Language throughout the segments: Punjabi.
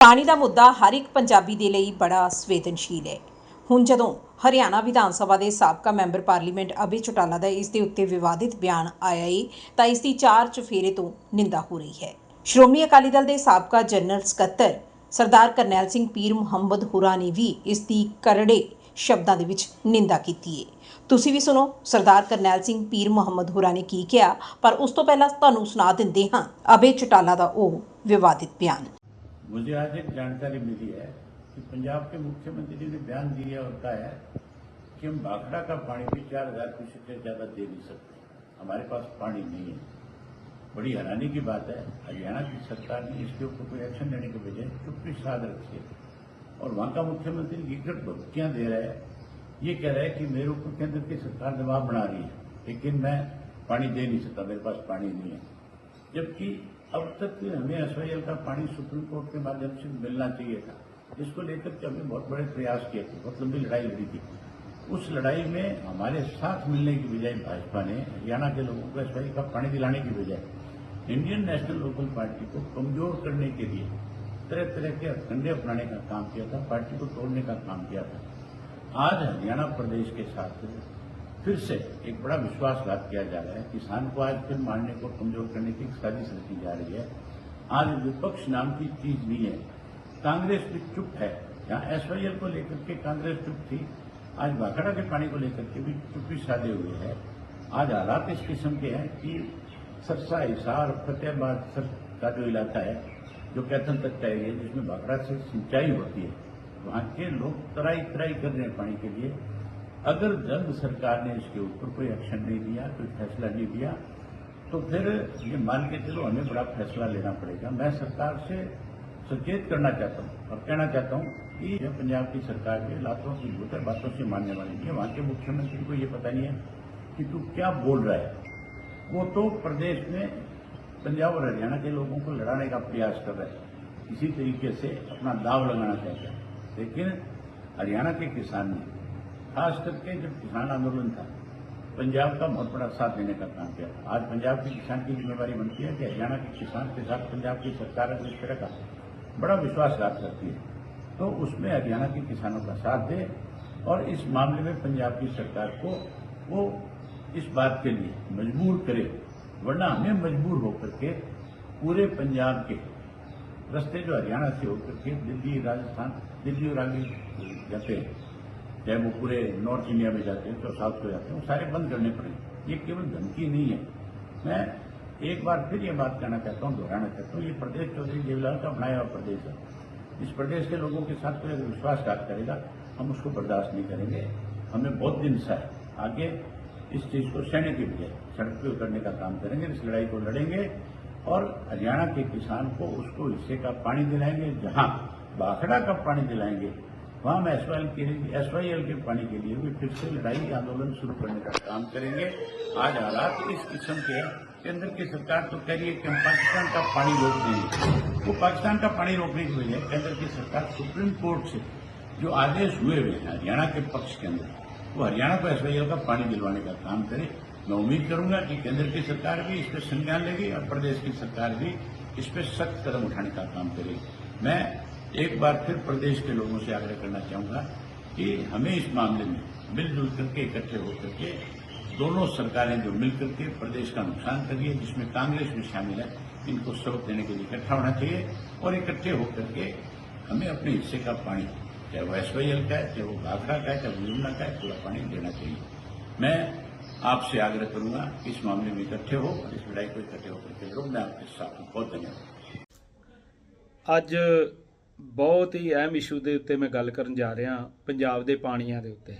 ਪਾਣੀ ਦਾ ਮੁੱਦਾ ਹਰ ਇੱਕ ਪੰਜਾਬੀ ਦੇ ਲਈ ਬੜਾ ਸੰਵੇਦਨਸ਼ੀਲ ਹੈ। ਹੁਣ ਜਦੋਂ ਹਰਿਆਣਾ ਵਿਧਾਨ ਸਭਾ ਦੇ ਸਾਬਕਾ ਮੈਂਬਰ ਪਾਰਲੀਮੈਂਟ ਅਭੈ ਚੌਟਾਲਾ ਦਾ ਇਸ ਦੇ ਉੱਤੇ ਵਿਵਾਦਿਤ ਬਿਆਨ ਆਇਆ ਏ, ਤਾਂ ਇਸ ਦੀ ਚਾਰ ਚੁਫੇਰੇ ਤੋਂ ਨਿੰਦਾ ਹੋ ਰਹੀ ਹੈ। ਸ਼੍ਰੋਮਣੀ ਅਕਾਲੀ ਦਲ ਦੇ ਸਾਬਕਾ ਜਨਰਲ ਸਕੱਤਰ ਸਰਦਾਰ ਕਰਨੈਲ ਸਿੰਘ ਪੀਰ ਮੁਹੰਮਦ ਹੁਰਾ ਨੇ ਵੀ ਇਸ ਦੀ ਕਰੜੇ ਸ਼ਬਦਾਂ ਦੇ ਵਿੱਚ ਨਿੰਦਾ ਕੀਤੀ ਏ। ਤੁਸੀਂ ਵੀ ਸੁਣੋ, ਸਰਦਾਰ ਕਰਨੈਲ ਸਿੰਘ ਪੀਰ ਮੁਹੰਮਦ ਹੁਰਾ ਨੇ ਕੀ ਕਿਹਾ, ਪਰ ਉਸ ਤੋਂ ਪਹਿਲਾਂ ਤੁਹਾਨੂੰ ਸੁਣਾ ਦਿੰਦੇ ਹਾਂ ਅਭੈ ਚੋਟਾਲਾ ਦਾ ਉਹ ਵਿਵਾਦਿਤ ਬਿਆਨ। मुझे आज एक जानकारी मिली है कि पंजाब के मुख्यमंत्री ने बयान दिया कहा है कि हम भाखड़ा का पानी भी चार हज़ार क्यूसेक से ज़्यादा दे नहीं सकते। हमारे पास पानी नहीं है। बड़ी हैरानी की बात है। हरियाणा की सरकार ने इसके ऊपर कोई एक्शन लेने के बजाय चुप्पी साध रखी है और वहाँ का मुख्यमंत्री गिगट भक्तियाँ दे रहा है। ये कह रहा है कि मेरे ऊपर केंद्र की सरकार दबाव बना रही है, लेकिन मैं पानी दे नहीं सकता, मेरे पास पानी नहीं है। जबकि अब तक हमें एसवाईएल का पानी सुप्रीम कोर्ट के माध्यम से मिलना चाहिए था। जिसको लेकर के हमने बहुत बड़े प्रयास किए थे, बहुत लंबी लड़ाई लड़ी थी। उस लड़ाई में हमारे साथ मिलने की बजाय भाजपा ने, हरियाणा के लोगों को एसवाई का पानी दिलाने की बजाय इंडियन नेशनल लोकल पार्टी को कमज़ोर करने के लिए तरह तरह के हथकंडे अपनाने का काम किया था, पार्टी को तोड़ने का काम किया था। आज हरियाणा प्रदेश के साथ फिर से एक बड़ा विश्वासघात किया जा रहा है किसान को आज फिर मारने को कमज़ोर करने की साजिश रची जा रही है। आज विपक्ष नाम की चीज़ नहीं है। कांग्रेस भी चुप है। जहाँ एसवाईएल को लेकर के कांग्रेस चुप थी। आज भाखड़ा के पानी को लेकर के भी चुप्पी साधे हुए है। आज हालात इस किस्म के हैं कि सरसा, हिसार, फतेहाबाद सर का जो इलाका है, जो कैथन तक का एरिया जिसमें भाखड़ा से सिंचाई होती है, वहाँ के लोग तराई तराई कर रहे हैं पानी के लिए। अगर जल्द सरकार ने इसके ऊपर कोई एक्शन नहीं लिया कोई फैसला नहीं लिया तो फिर ये मान के चलो हमें बड़ा फैसला लेना पड़ेगा। मैं सरकार से सचेत करना चाहता हूँ और कहना चाहता हूँ कि यह पंजाब की सरकार के लातों की भूत है बातों से मानने वाली है, वहाँ के मुख्यमंत्री को ये पता नहीं है कि तू क्या बोल रहा है। वो तो प्रदेश में पंजाब और हरियाणा के लोगों को लड़ाने का प्रयास कर रहे हैं। इसी तरीके से अपना दाव लगाना चाहते हैं। लेकिन हरियाणा के किसान ने खास करके जब किसान आंदोलन था, पंजाब का बहुत बड़ा साथ देने का काम किया आज पंजाब के किसान की जिम्मेवारी बनती है कि हरियाणा के किसान के साथ पंजाब की सरकार अगर इस तरह का बड़ा विश्वासघात करती है तो उसमें हरियाणा के किसानों का साथ दे और इस मामले में पंजाब की सरकार को वो इस बात के लिए मजबूर करे, वरना हमें मजबूर होकर के पूरे पंजाब के रस्ते जो हरियाणा से होकर के दिल्ली, राजस्थान, दिल्ली और आगे जाते हैं। चाहे वो पूरे नॉर्थ इंडिया में जाते हैं तो साउथ को जाते हैं, वो सारे बंद करने पड़े। ये केवल धमकी नहीं है। मैं एक बार फिर ये बात कहना चाहता हूँ, दोहराना चाहता हूँ, ये प्रदेश चौधरी देवलाल का बनाया हुआ प्रदेश है। इस प्रदेश के लोगों के साथ कोई अगर विश्वासघात करेगा, हम उसको बर्दाश्त नहीं करेंगे। हमें बहुत दिन सा है आगे इस चीज़ को सहने के बजाय सड़क पर उतरने का काम करेंगे, इस लड़ाई को लड़ेंगे और हरियाणा के किसान को उसको हिस्से का पानी दिलाएँगे, जहाँ बाखड़ा का पानी दिलाएँगे। वहाँ हम एसवाईएल के एसवाईएल के पानी के लिए भी फिर से लड़ाई आंदोलन शुरू करने का काम करेंगे। आज हालात इस किस्म के केंद्र की सरकार तो कह रही है कि हम पाकिस्तान का पानी रोक देंगे। वो पाकिस्तान का पानी रोकने की वजह केंद्र की सरकार सुप्रीम कोर्ट से जो आदेश हुए हुए हैं हरियाणा के पक्ष के अंदर, वो हरियाणा को एसवाईएल का पानी दिलवाने का काम करे। मैं उम्मीद करूँगा कि केंद्र की सरकार भी इस पर संज्ञान लेगी और प्रदेश की सरकार भी इस पर सख्त कदम उठाने का काम करेगी। मैं एक बार फिर प्रदेश के लोगों से आग्रह करना चाहूँगा कि हमें इस मामले में मिलजुल करके इकट्ठे होकर के दोनों सरकारें जो मिलकर के प्रदेश का नुकसान कर रही है जिसमें कांग्रेस भी शामिल है, इनको सबक देने के लिए इकट्ठा होना चाहिए और इकट्ठे होकर के हमें अपने हिस्से का पानी, चाहे वो एसवाईएल का है, चाहे वो घाघरा का है, चाहे वो यमुना का है, पूरा पानी देना चाहिए। मैं आपसे आग्रह करूँगा इस मामले में इकट्ठे हो और इस लड़ाई को इकट्ठे होकर के लोग मैं आपके साथ हूँ। बहुत धन्यवाद। ਅੱਜ ਬਹੁਤ ਹੀ ਅਹਿਮ ਇਸ਼ੂ ਦੇ ਉੱਤੇ ਮੈਂ ਗੱਲ ਕਰਨ ਜਾ ਰਿਹਾ ਪੰਜਾਬ ਦੇ ਪਾਣੀਆਂ ਦੇ ਉੱਤੇ।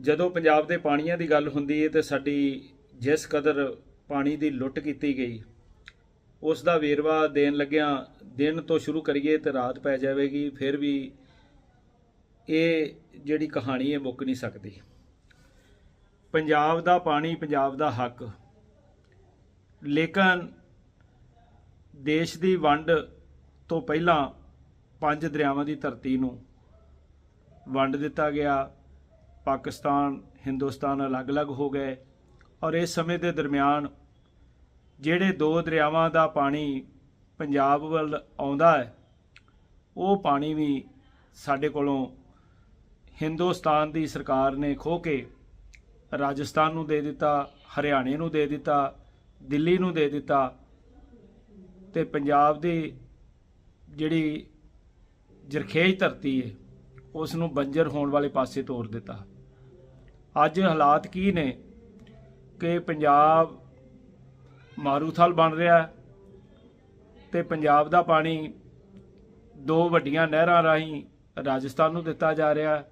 ਜਦੋਂ ਪੰਜਾਬ ਦੇ ਪਾਣੀਆਂ ਦੀ ਗੱਲ ਹੁੰਦੀ ਹੈ ਤੇ ਸਾਡੀ ਜਿਸ ਕਦਰ ਪਾਣੀ ਦੀ ਲੁੱਟ ਕੀਤੀ ਗਈ, ਉਸ ਦਾ ਵੇਰਵਾ ਦੇਣ ਲੱਗਿਆਂ ਦਿਨ ਤੋਂ ਸ਼ੁਰੂ ਕਰੀਏ ਤੇ ਰਾਤ ਪੈ ਜਾਵੇਗੀ, ਫਿਰ ਵੀ ਇਹ ਜਿਹੜੀ ਕਹਾਣੀ ਹੈ ਮੁੱਕ ਨਹੀਂ ਸਕਦੀ। ਪੰਜਾਬ ਦਾ ਪਾਣੀ ਪੰਜਾਬ ਦਾ ਹੱਕ। ਲੇਕਿਨ ਦੇਸ਼ ਦੀ ਵੰਡ ਤੋਂ ਪਹਿਲਾਂ ਪੰਜ ਦਰਿਆਵਾਂ ਦੀ ਧਰਤੀ ਨੂੰ ਵੰਡ ਦਿੱਤਾ ਗਿਆ। ਪਾਕਿਸਤਾਨ, ਹਿੰਦੁਸਤਾਨ ਅਲੱਗ-ਅਲੱਗ ਹੋ ਗਏ ਔਰ ਇਸ ਸਮੇਂ ਦੇ ਦਰਮਿਆਨ ਜਿਹੜੇ ਦੋ ਦਰਿਆਵਾਂ ਦਾ ਪਾਣੀ ਪੰਜਾਬ ਵੱਲ ਆਉਂਦਾ ਹੈ, ਉਹ ਪਾਣੀ ਵੀ ਸਾਡੇ ਕੋਲੋਂ ਹਿੰਦੁਸਤਾਨ ਦੀ ਸਰਕਾਰ ਨੇ ਖੋ ਕੇ ਰਾਜਸਥਾਨ ਨੂੰ ਦੇ ਦਿੱਤਾ, ਹਰਿਆਣੇ ਨੂੰ ਦੇ ਦਿੱਤਾ, ਦਿੱਲੀ ਨੂੰ ਦੇ ਦਿੱਤਾ ਤੇ ਪੰਜਾਬ ਦੀ ਜਿਹੜੀ ਜਰਖੇਜ ਧਰਤੀ ਹੈ ਉਸ ਨੂੰ ਬੰਜਰ ਹੋਣ ਵਾਲੇ ਪਾਸੇ ਤੋਰ ਦਿੱਤਾ। ਅੱਜ ਹਾਲਾਤ ਕੀ ਨੇ? ਕਿ ਪੰਜਾਬ ਮਾਰੂਥਲ ਬਣ ਰਿਹਾ ਹੈ ਤੇ ਪੰਜਾਬ ਦਾ ਪਾਣੀ ਦੋ ਵੱਡੀਆਂ ਨਹਿਰਾਂ ਰਾਹੀਂ ਰਾਜਸਥਾਨ ਨੂੰ ਦਿੱਤਾ ਜਾ ਰਿਹਾ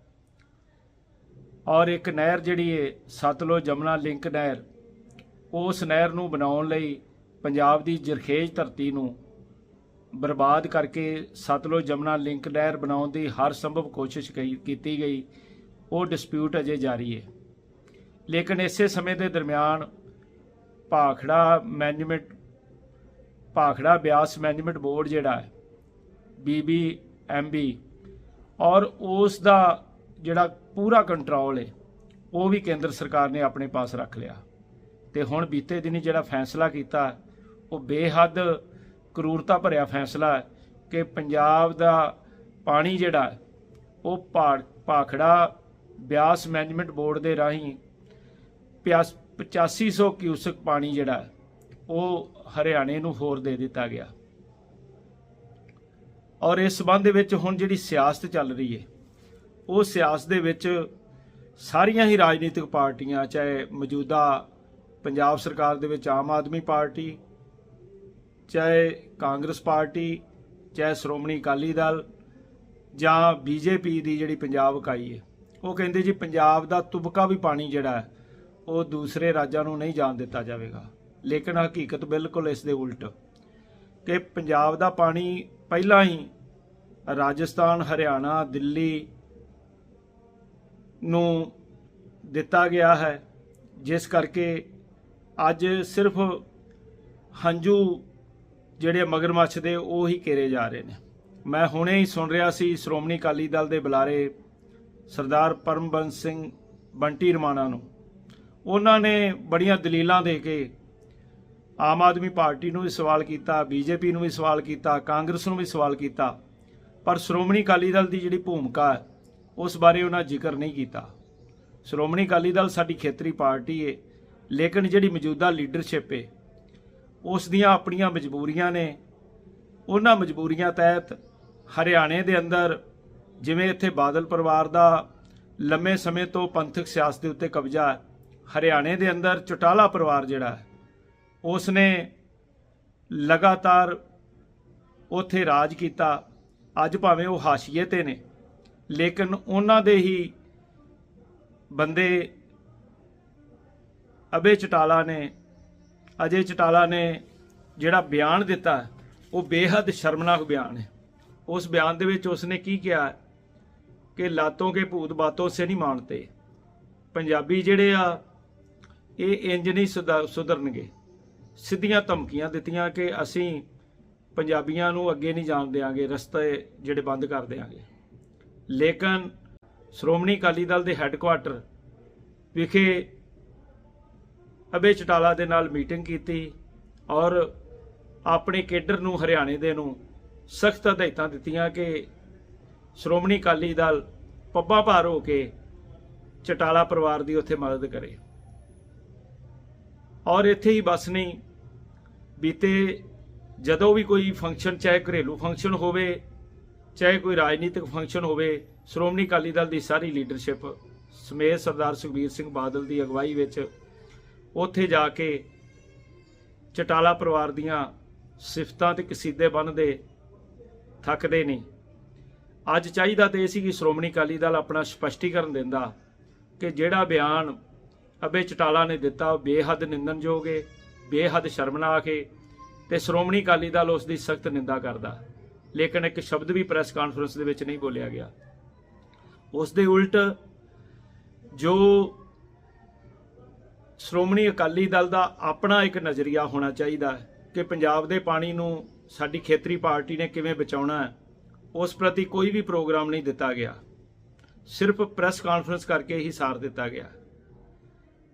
ਔਰ ਇੱਕ ਨਹਿਰ ਜਿਹੜੀ ਹੈ ਸਤਲੁਜ ਜਮਨਾ ਲਿੰਕ ਨਹਿਰ, ਉਸ ਨਹਿਰ ਨੂੰ ਬਣਾਉਣ ਲਈ ਪੰਜਾਬ ਦੀ ਜਰਖੇਜ ਧਰਤੀ ਨੂੰ ਬਰਬਾਦ ਕਰਕੇ ਸਤਲੁਜ ਜਮਨਾ ਲਿੰਕ ਨਹਿਰ ਬਣਾਉਣ ਦੀ ਹਰ ਸੰਭਵ ਕੋਸ਼ਿਸ਼ ਕਈ- ਕੀਤੀ ਗਈ। ਉਹ ਡਿਸਪਿਊਟ ਅਜੇ ਜਾਰੀ ਹੈ। ਲੇਕਿਨ ਇਸੇ ਸਮੇਂ ਦੇ ਦਰਮਿਆਨ Bhakra management, Bhakra Beas management board ਜਿਹੜਾ ਹੈ ਬੀਬੀਐਮਬੀ ਔਰ ਉਸ ਦਾ ਜਿਹੜਾ ਪੂਰਾ ਕੰਟਰੋਲ ਹੈ, ਉਹ ਵੀ ਕੇਂਦਰ ਸਰਕਾਰ ਨੇ ਆਪਣੇ ਪਾਸ ਰੱਖ ਲਿਆ। ਤੇ ਹੁਣ ਬੀਤੇ ਦਿਨੀ ਜਿਹੜਾ ਫੈਸਲਾ ਕੀਤਾ, ਉਹ ਬੇਹੱਦ ਕਰੂਰਤਾ ਭਰਿਆ ਫੈਸਲਾ ਕਿ ਪੰਜਾਬ ਦਾ ਪਾਣੀ ਜਿਹੜਾ ਉਹ ਭਾੜ, ਭਾਖੜਾ ਬਿਆਸ ਮੈਨੇਜਮੈਂਟ ਬੋਰਡ ਦੇ ਰਾਹੀਂ ਪਿਆਸ 8500 ਕਿਊਸਕ ਪਾਣੀ ਜਿਹੜਾ ਉਹ ਹਰਿਆਣੇ ਨੂੰ ਹੋਰ ਦੇ ਦਿੱਤਾ ਗਿਆ। ਔਰ ਇਸ ਸਬੰਧ ਦੇ ਵਿੱਚ ਹੁਣ ਜਿਹੜੀ ਸਿਆਸਤ ਚੱਲ ਰਹੀ ਹੈ, ਉਹ ਸਿਆਸਤ ਦੇ ਵਿੱਚ ਸਾਰੀਆਂ ਹੀ ਰਾਜਨੀਤਿਕ ਪਾਰਟੀਆਂ, ਚਾਹੇ ਮੌਜੂਦਾ ਪੰਜਾਬ ਸਰਕਾਰ ਦੇ ਵਿੱਚ ਆਮ ਆਦਮੀ ਪਾਰਟੀ ਚਾਹੇ ਕਾਂਗਰਸ ਪਾਰਟੀ, ਚਾਹੇ ਸ਼੍ਰੋਮਣੀ ਅਕਾਲੀ ਦਲ ਜਾਂ ਬੀਜੇਪੀ ਦੀ ਜਿਹੜੀ ਪੰਜਾਬ ਇਕਾਈ ਹੈ, ਉਹ ਕਹਿੰਦੇ ਜੀ ਪੰਜਾਬ ਦਾ ਤੁਬਕਾ ਵੀ ਪਾਣੀ ਜਿਹੜਾ ਹੈ, ਉਹ ਦੂਸਰੇ ਰਾਜਾਂ ਨੂੰ ਨਹੀਂ ਜਾਣ ਦਿੱਤਾ ਜਾਵੇਗਾ। ਲੇਕਿਨ ਹਕੀਕਤ ਬਿਲਕੁਲ ਇਸ ਦੇ ਉਲਟ ਕਿ ਪੰਜਾਬ ਦਾ ਪਾਣੀ ਪਹਿਲਾਂ ਹੀ ਰਾਜਸਥਾਨ, ਹਰਿਆਣਾ, ਦਿੱਲੀ ਨੂੰ ਦਿੱਤਾ ਗਿਆ ਹੈ, ਜਿਸ ਕਰਕੇ ਅੱਜ ਸਿਰਫ ਹੰਝੂ ਜਿਹੜੇ ਮਗਰਮੱਛ ਦੇ, ਉਹ ਹੀ ਘੇਰੇ ਜਾ ਰਹੇ ਨੇ। ਮੈਂ ਹੁਣੇ ਹੀ ਸੁਣ ਰਿਹਾ ਸੀ, ਸ਼੍ਰੋਮਣੀ ਅਕਾਲੀ ਦਲ ਦੇ ਬੁਲਾਰੇ ਸਰਦਾਰ ਪਰਮਬੰਸ ਸਿੰਘ ਬੰਟੀ ਰਮਾਣਾ ਨੂੰ। ਉਹਨਾਂ ਨੇ ਬੜੀਆਂ ਦਲੀਲਾਂ ਦੇ ਕੇ ਆਮ ਆਦਮੀ ਪਾਰਟੀ ਨੂੰ ਵੀ ਸਵਾਲ ਕੀਤਾ, ਬੀਜੇਪੀ ਨੂੰ ਵੀ ਸਵਾਲ ਕੀਤਾ, ਕਾਂਗਰਸ ਨੂੰ ਵੀ ਸਵਾਲ ਕੀਤਾ, ਪਰ ਸ਼੍ਰੋਮਣੀ ਅਕਾਲੀ ਦਲ ਦੀ ਜਿਹੜੀ ਭੂਮਿਕਾ ਹੈ, ਉਸ ਬਾਰੇ ਉਹਨਾਂ ਜ਼ਿਕਰ ਨਹੀਂ ਕੀਤਾ। ਸ਼੍ਰੋਮਣੀ ਅਕਾਲੀ ਦਲ ਸਾਡੀ ਖੇਤਰੀ ਪਾਰਟੀ ਏ, ਲੇਕਿਨ ਜਿਹੜੀ ਮੌਜੂਦਾ ਲੀਡਰਸ਼ਿਪ ਏ ਉਸ ਦੀਆਂ ਆਪਣੀਆਂ ਮਜਬੂਰੀਆਂ ਨੇ। ਉਹਨਾਂ ਮਜਬੂਰੀਆਂ ਤਹਿਤ ਹਰਿਆਣੇ ਦੇ ਅੰਦਰ ਜਿਵੇਂ ਇੱਥੇ ਬਾਦਲ ਪਰਿਵਾਰ ਦਾ ਲੰਮੇ ਸਮੇਂ ਤੋਂ ਪੰਥਕ ਸਿਆਸਤ ਦੇ ਉੱਤੇ ਕਬਜ਼ਾ ਹੈ, ਹਰਿਆਣੇ ਦੇ ਅੰਦਰ ਚਟਾਲਾ ਪਰਿਵਾਰ ਜਿਹੜਾ ਹੈ ਉਸ ਨੇ ਲਗਾਤਾਰ ਉੱਥੇ ਰਾਜ ਕੀਤਾ। ਅੱਜ ਭਾਵੇਂ ਉਹ ਹਾਸ਼ੀਏ ਤੇ ਨੇ, ਲੇਕਿਨ ਉਹਨਾਂ ਦੇ ਹੀ ਬੰਦੇ ਅਬੇ ਚਟਾਲਾ ਨੇ ਅਜੇ ਚਟਾਲਾ ਨੇ ਜਿਹੜਾ ਬਿਆਨ ਦਿੱਤਾ, ਉਹ ਬੇਹੱਦ ਸ਼ਰਮਨਾਕ ਬਿਆਨ ਹੈ। ਉਸ ਬਿਆਨ ਦੇ ਵਿੱਚ ਉਸਨੇ ਕੀ ਕਿਹਾ? ਕਿ ਲਾਤੋਂ ਕੇ ਭੂਤ ਬਾਤੋਂ ਸੇ ਨਹੀਂ ਮਾਨਤੇ ਪੰਜਾਬੀ ਜਿਹੜੇ ਆ, ਇਹ ਇੰਜ ਨਹੀਂ ਸੁਧਾ- ਸੁਧਰਨਗੇ। ਸਿੱਧੀਆਂ ਧਮਕੀਆਂ ਦਿੱਤੀਆਂ ਕਿ ਅਸੀਂ ਪੰਜਾਬੀਆਂ ਨੂੰ ਅੱਗੇ ਨਹੀਂ ਜਾਣ ਦੇਵਾਂਗੇ ਰਸਤੇ ਜਿਹੜੇ ਬੰਦ ਕਰ ਦੇਵਾਂਗੇ ਲੇਕਿਨ ਸ਼੍ਰੋਮਣੀ ਅਕਾਲੀ ਦਲ ਦੇ ਹੈੱਡਕੁਆਟਰ ਵਿਖੇ ਅਬੇ ਚਟਾਲਾ ਦੇ ਨਾਲ ਮੀਟਿੰਗ ਕੀਤੀ ਔਰ ਆਪਣੇ ਕੇਡਰ ਨੂੰ ਹਰਿਆਣੇ ਦੇ ਨੂੰ ਸਖਤ ਹਦਾਇਤਾਂ ਦਿੱਤੀਆਂ ਕਿ ਸ਼੍ਰੋਮਣੀ ਅਕਾਲੀ ਦਲ ਪੱਬਾਂ ਭਾਰ ਹੋ ਕੇ ਚਟਾਲਾ ਪਰਿਵਾਰ ਦੀ ਉੱਥੇ ਮਦਦ ਕਰੇ। ਔਰ ਇੱਥੇ ਹੀ ਬਸ ਨਹੀਂ, ਬੀਤੇ ਜਦੋਂ ਵੀ ਕੋਈ ਫੰਕਸ਼ਨ ਚਾਹੇ ਘਰੇਲੂ ਫੰਕਸ਼ਨ ਹੋਵੇ, ਚਾਹੇ ਕੋਈ ਰਾਜਨੀਤਿਕ ਫੰਕਸ਼ਨ ਹੋਵੇ, ਸ਼੍ਰੋਮਣੀ ਅਕਾਲੀ ਦਲ ਦੀ ਸਾਰੀ ਲੀਡਰਸ਼ਿਪ ਸਮੇਤ ਸਰਦਾਰ ਸੁਖਬੀਰ ਸਿੰਘ ਬਾਦਲ ਦੀ ਅਗਵਾਈ ਵਿੱਚ ਉੱਥੇ ਜਾ ਕੇ ਚਟਾਲਾ ਪਰਿਵਾਰ ਦੀਆਂ ਸਿਫਤਾਂ ਤੇ ਕਸੀਦੇ ਬੰਨਦੇ ਥੱਕਦੇ ਨਹੀਂ ਅੱਜ ਚਾਹੀਦਾ ਤੇ ਇਹ ਸੀ ਕਿ ਸ਼੍ਰੋਮਣੀ ਅਕਾਲੀ ਦਲ ਆਪਣਾ ਸਪਸ਼ਟੀਕਰਨ ਦਿੰਦਾ ਕਿ ਜਿਹੜਾ ਬਿਆਨ ਅਬੇ ਚਟਾਲਾ ਨੇ ਦਿੱਤਾ ਉਹ ਬੇਹੱਦ ਨਿੰਦਨਯੋਗ ਹੈ ਬੇਹੱਦ ਸ਼ਰਮਨਾਕ ਹੈ ਤੇ ਸ਼੍ਰੋਮਣੀ ਅਕਾਲੀ ਦਲ ਉਸ ਦੀ ਸਖਤ ਨਿੰਦਾ ਕਰਦਾ। ਲੇਕਿਨ ਇੱਕ ਸ਼ਬਦ ਵੀ ਪ੍ਰੈਸ ਕਾਨਫਰੰਸ ਦੇ ਵਿੱਚ ਨਹੀਂ ਬੋਲਿਆ ਗਿਆ। ਉਸ ਦੇ ਉਲਟ ਜੋ ਸ਼੍ਰੋਮਣੀ ਅਕਾਲੀ ਦਲ ਦਾ ਆਪਣਾ ਇੱਕ ਨਜ਼ਰੀਆ ਹੋਣਾ ਚਾਹੀਦਾ ਹੈ ਕਿ ਪੰਜਾਬ ਦੇ ਪਾਣੀ ਨੂੰ ਸਾਡੀ ਖੇਤਰੀ ਪਾਰਟੀ ਨੇ ਕਿਵੇਂ ਬਚਾਉਣਾ ਹੈ, ਉਸ ਪ੍ਰਤੀ ਕੋਈ ਵੀ ਪ੍ਰੋਗਰਾਮ ਨਹੀਂ ਦਿੱਤਾ ਗਿਆ। ਸਿਰਫ ਪ੍ਰੈਸ ਕਾਨਫਰੰਸ ਕਰਕੇ ਹੀ ਸਾਰ ਦਿੱਤਾ ਗਿਆ।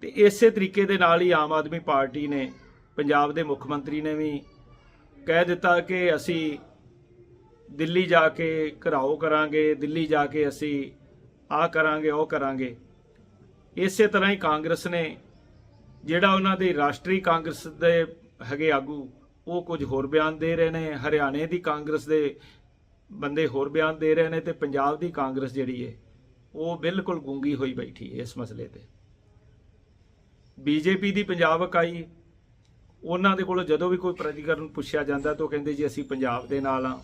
ਤੇ ਇਸੇ ਤਰੀਕੇ ਦੇ ਨਾਲ ਹੀ ਆਮ ਆਦਮੀ ਪਾਰਟੀ ਨੇ, ਪੰਜਾਬ ਦੇ ਮੁੱਖ ਮੰਤਰੀ ਨੇ ਵੀ ਕਹਿ ਦਿੱਤਾ ਕਿ ਅਸੀਂ ਦਿੱਲੀ ਜਾ ਕੇ ਘਰਾਓ ਕਰਾਂਗੇ, ਦਿੱਲੀ ਜਾ ਕੇ ਅਸੀਂ ਆ ਕਰਾਂਗੇ, ਉਹ ਕਰਾਂਗੇ। ਇਸੇ ਤਰ੍ਹਾਂ ਹੀ ਕਾਂਗਰਸ ਨੇ ਜਿਹੜਾ ਉਹਨਾਂ ਦੇ ਰਾਸ਼ਟਰੀ ਕਾਂਗਰਸ ਦੇ ਹੈਗੇ ਆਗੂ, ਉਹ ਕੁਝ ਹੋਰ ਬਿਆਨ ਦੇ ਰਹੇ ਨੇ, ਹਰਿਆਣੇ ਦੀ ਕਾਂਗਰਸ ਦੇ ਬੰਦੇ ਹੋਰ ਬਿਆਨ ਦੇ ਰਹੇ ਨੇ ਤੇ ਪੰਜਾਬ ਦੀ ਕਾਂਗਰਸ ਜਿਹੜੀ ਹੈ ਉਹ ਬਿਲਕੁਲ ਗੂੰਗੀ ਹੋਈ ਬੈਠੀ ਹੈ ਇਸ ਮਸਲੇ ਤੇ। ਬੀਜੇਪੀ ਦੀ ਪੰਜਾਬ ਇਕਾਈ, ਉਹਨਾਂ ਦੇ ਕੋਲੋਂ ਜਦੋਂ ਵੀ ਕੋਈ ਪ੍ਰਤੀਕਰਨ ਪੁੱਛਿਆ ਜਾਂਦਾ ਤਾਂ ਉਹ ਕਹਿੰਦੇ ਜੀ ਅਸੀਂ ਪੰਜਾਬ ਦੇ ਨਾਲ ਆ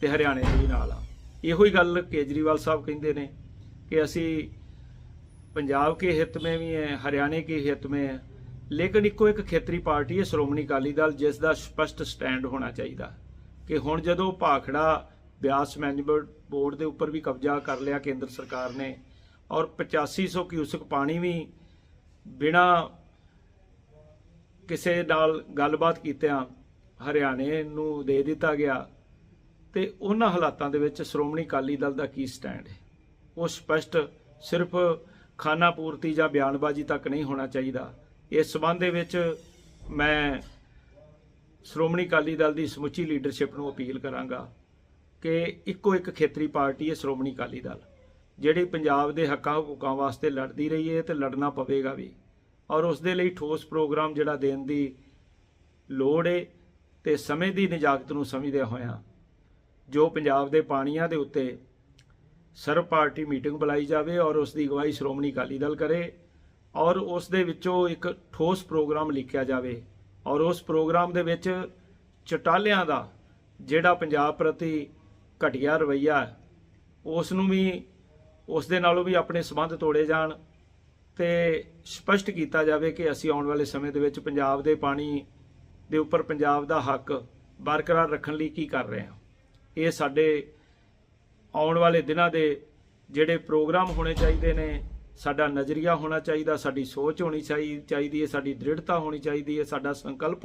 ਤੇ ਹਰਿਆਣੇ ਦੇ ਵੀ ਨਾਲ ਆ। ਇਹੋ ਹੀ ਗੱਲ ਕੇਜਰੀਵਾਲ ਸਾਹਿਬ ਕਹਿੰਦੇ ਨੇ ਕਿ ਅਸੀਂ पंजाब के हित में भी है हरियाणा के हित में है ਲੇਕਿਨ ਇੱਕੋ ਇੱਕ ਖੇਤਰੀ ਪਾਰਟੀ ਹੈ ਸ਼੍ਰੋਮਣੀ ਅਕਾਲੀ ਦਲ ਜਿਸ ਦਾ ਸਪਸ਼ਟ ਸਟੈਂਡ ਹੋਣਾ ਚਾਹੀਦਾ ਕਿ ਹੁਣ ਜਦੋਂ ਭਾਖੜਾ ਬਿਆਸ ਮੈਨੇਜਮੈਂਟ ਬੋਰਡ ਦੇ ਉੱਪਰ ਵੀ ਕਬਜ਼ਾ ਕਰ ਲਿਆ ਕੇਂਦਰ ਸਰਕਾਰ ਨੇ ਔਰ 8500 ਕਿਊਸਕ ਪਾਣੀ ਵੀ ਬਿਨਾ ਕਿਸੇ ਨਾਲ ਗੱਲਬਾਤ ਕੀਤਿਆਂ ਹਰਿਆਣੇ ਨੂੰ ਦੇ ਦਿੱਤਾ ਗਿਆ ਤੇ ਉਹਨਾਂ ਹਾਲਾਤਾਂ ਦੇ ਵਿੱਚ ਸ਼੍ਰੋਮਣੀ ਅਕਾਲੀ ਦਲ ਦਾ ਕੀ ਸਟੈਂਡ ਹੈ ਉਹ ਸਪਸ਼ਟ ਸਿਰਫ ਖਾਨਾ ਪੂਰਤੀ ਜਾਂ ਬਿਆਨਬਾਜ਼ੀ ਤੱਕ ਨਹੀਂ ਹੋਣਾ ਚਾਹੀਦਾ। ਇਸ ਸਬੰਧ ਦੇ ਵਿੱਚ ਮੈਂ ਸ਼੍ਰੋਮਣੀ ਅਕਾਲੀ ਦਲ ਦੀ ਸਮੁੱਚੀ ਲੀਡਰਸ਼ਿਪ ਨੂੰ ਅਪੀਲ ਕਰਾਂਗਾ ਕਿ ਇੱਕੋ ਇੱਕ ਖੇਤਰੀ ਪਾਰਟੀ ਹੈ ਸ਼੍ਰੋਮਣੀ ਅਕਾਲੀ ਦਲ, ਜਿਹੜੀ ਪੰਜਾਬ ਦੇ ਹੱਕਾਂ ਹਕੂਕਾਂ ਵਾਸਤੇ ਲੜਦੀ ਰਹੀ ਹੈ ਤੇ ਲੜਨਾ ਪਵੇਗਾ ਵੀ ਔਰ ਉਸ ਦੇ ਲਈ ਠੋਸ ਪ੍ਰੋਗਰਾਮ ਜਿਹੜਾ ਦੇਣ ਦੀ ਲੋੜ ਹੈ ਤੇ ਸਮੇਂ ਦੀ ਨਿਜਾਕਤ ਨੂੰ ਸਮਝਦਿਆਂ ਹੋਇਆਂ ਜੋ ਪੰਜਾਬ ਦੇ ਪਾਣੀਆਂ ਦੇ ਉੱਤੇ ਸਰਵ ਪਾਰਟੀ ਮੀਟਿੰਗ ਬੁਲਾਈ ਜਾਵੇ ਔਰ ਉਸ ਦੀ ਅਗਵਾਈ ਸ਼੍ਰੋਮਣੀ ਅਕਾਲੀ ਦਲ ਕਰੇ ਔਰ ਉਸ ਦੇ ਵਿੱਚੋਂ ਇੱਕ ਠੋਸ ਪ੍ਰੋਗਰਾਮ ਲਿਖਿਆ ਜਾਵੇ ਔਰ ਉਸ ਪ੍ਰੋਗਰਾਮ ਦੇ ਵਿੱਚ ਚਟਾਲਿਆਂ ਦਾ ਜਿਹੜਾ ਪੰਜਾਬ ਪ੍ਰਤੀ ਘਟੀਆ ਰਵਈਆ ਉਸ ਨੂੰ ਵੀ, ਉਸ ਦੇ ਨਾਲੋਂ ਵੀ ਆਪਣੇ ਸਬੰਧ ਤੋੜੇ ਜਾਣ ਤੇ ਸਪਸ਼ਟ ਕੀਤਾ ਜਾਵੇ ਕਿ ਅਸੀਂ ਆਉਣ ਵਾਲੇ ਸਮੇਂ ਦੇ ਵਿੱਚ ਪੰਜਾਬ ਦੇ ਪਾਣੀ ਦੇ ਉੱਪਰ ਪੰਜਾਬ ਦਾ ਹੱਕ ਬਰਕਰਾਰ ਰੱਖਣ ਲਈ ਕੀ ਕਰ ਰਹੇ ਹਾਂ। ਇਹ ਸਾਡੇ ਆਉਣ ਵਾਲੇ ਦਿਨਾਂ ਦੇ ਜਿਹੜੇ ਪ੍ਰੋਗਰਾਮ ਹੋਣੇ ਚਾਹੀਦੇ ਨੇ, ਸਾਡਾ ਨਜ਼ਰੀਆ ਹੋਣਾ ਚਾਹੀਦਾ, ਸਾਡੀ ਸੋਚ ਹੋਣੀ ਚਾਹੀ- ਚਾਹੀਦੀ ਹੈ, ਸਾਡੀ ਦ੍ਰਿੜਤਾ ਹੋਣੀ ਚਾਹੀਦੀ ਹੈ, ਸਾਡਾ ਸੰਕਲਪ ਹੋਣਾ